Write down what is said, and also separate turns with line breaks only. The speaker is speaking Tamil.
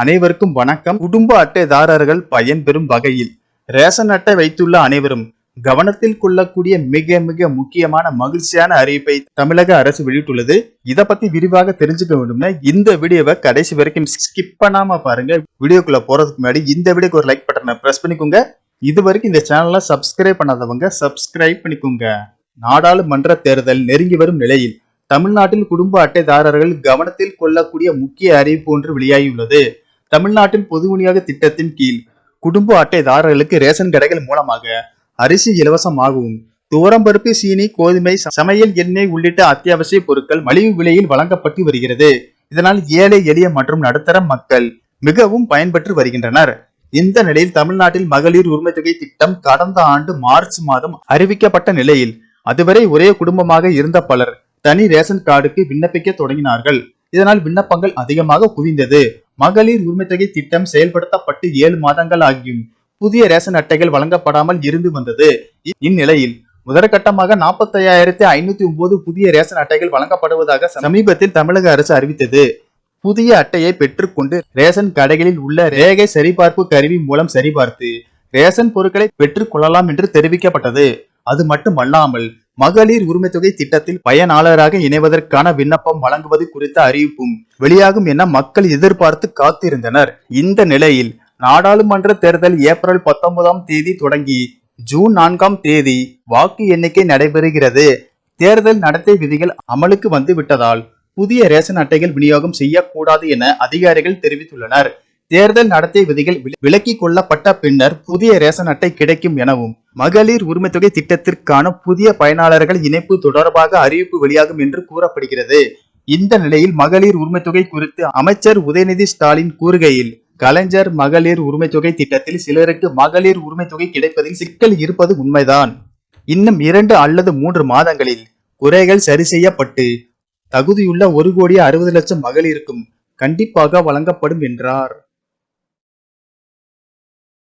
அனைவருக்கும் வணக்கம். குடும்ப அட்டைதாரர்கள் பயன்பெறும் வகையில் ரேஷன் அட்டை வைத்துள்ள அனைவரும் கவனத்தில் கொள்ளக்கூடிய மிக மிக முக்கியமான மகிழ்ச்சியான அறிவிப்பை தமிழக அரசு வெளியிட்டுள்ளது. இதை பத்தி விரிவாக தெரிஞ்சுக்க வேண்டும்னா இந்த வீடியோவை கடைசி வரைக்கும் ஸ்கிப் பண்ணாம பாருங்க. வீடியோக்குள்ள போறதுக்கு முன்னாடி இந்த வீடியோக்கு ஒரு லைக் பட்டனை பிரஸ் பண்ணிக்கோங்க. இது வரைக்கும் இந்த சேனலை சப்ஸ்கிரைப் பண்ணாதவங்க சப்ஸ்கிரைப் பண்ணிக்கோங்க. நாடாளுமன்ற தேர்தல் நெருங்கி வரும் நிலையில் தமிழ்நாட்டில் குடும்ப அட்டைதாரர்கள் கவனத்தில் கொள்ளக்கூடிய முக்கிய அறிவிப்பு ஒன்று வெளியாகியுள்ளது. தமிழ்நாட்டில் பொது விநியோக திட்டத்தின் கீழ் குடும்ப அட்டைதாரர்களுக்கு ரேஷன் கடைகள் மூலமாக அரிசி இலவசமாகவும் துவரம்பருப்பு சீனி கோதுமை சமையல் எண்ணெய் உள்ளிட்ட அத்தியாவசிய பொருட்கள் மலிவு விலையில் வழங்கப்பட்டு வருகிறது. இதனால் ஏழை எளிய மற்றும் நடுத்தர மக்கள் மிகவும் பயன்பெற்று வருகின்றனர். இந்த நிலையில் தமிழ்நாட்டில் மகளிர் உரிமை தொகை திட்டம் கடந்த ஆண்டு மார்ச் மாதம் அறிவிக்கப்பட்ட நிலையில் அதுவரை ஒரே குடும்பமாக இருந்த பலர் தனி ரேஷன் கார்டுக்கு விண்ணப்பிக்க தொடங்கினார்கள். இதனால் விண்ணப்பங்கள் அதிகமாக குவிந்தது. மகளிர் உரிமை தொகை திட்டம் செயல்படுத்தப்பட்டு ஏழு மாதங்கள் ஆகியும். புதிய ரேஷன் அட்டைகள் வழங்கப்படாமல் இருந்து வந்தது. இந்நிலையில் முதற்கட்டமாக நாற்பத்தையாயிரத்தி ஐநூத்தி ஒன்பது புதிய ரேஷன் அட்டைகள் வழங்கப்படுவதாக சமீபத்தில் தமிழக அரசு அறிவித்தது. புதிய அட்டையை பெற்றுக்கொண்டு ரேஷன் கடைகளில் உள்ள ரேகை சரிபார்ப்பு கருவி மூலம் சரிபார்த்து ரேஷன் பொருட்களை பெற்றுக் கொள்ளலாம் என்று தெரிவிக்கப்பட்டது. அது மட்டுமல்லாமல் மகளிர் உரிமை தொகை திட்டத்தில் பயனாளராக இணைவதற்கான விண்ணப்பம் வழங்குவது குறித்த அறிவிப்பும் வெளியாகும் என மக்கள் எதிர்பார்த்து காத்திருந்தனர். இந்த நிலையில் நாடாளுமன்ற தேர்தல் ஏப்ரல் பத்தொன்பதாம் தேதி தொடங்கி ஜூன் நான்காம் தேதி வாக்கு எண்ணிக்கை நடைபெறுகிறது. தேர்தல் நடத்தை விதிகள் அமலுக்கு வந்து விட்டதால் புதிய ரேஷன் அட்டைகள் விநியோகம் செய்யக்கூடாது என அதிகாரிகள் தெரிவித்துள்ளனர். தேர்தல் நடத்தை விதிகள் விலக்கிக் கொள்ளப்பட்ட பின்னர் புதிய ரேஷன் அட்டை கிடைக்கும் எனவும் மகளிர் உரிமை தொகை திட்டத்திற்கான புதிய பயனாளர்கள் இணைப்பு தொடர்பாக அறிவிப்பு வெளியாகும் என்று கூறப்படுகிறது. இந்த நிலையில் மகளிர் உரிமை தொகை குறித்து அமைச்சர் உதயநிதி ஸ்டாலின் கூறுகையில் கலைஞர் மகளிர் உரிமை தொகை திட்டத்தில் சிலருக்கு மகளிர் உரிமை தொகை கிடைப்பதில் சிக்கல் இருப்பது உண்மைதான். இன்னும் இரண்டு அல்லது மூன்று மாதங்களில் குறைகள் சரி செய்யப்பட்டு தகுதியுள்ள ஒரு கோடி அறுபது லட்சம் மகளிருக்கும் கண்டிப்பாக வழங்கப்படும் என்றார்.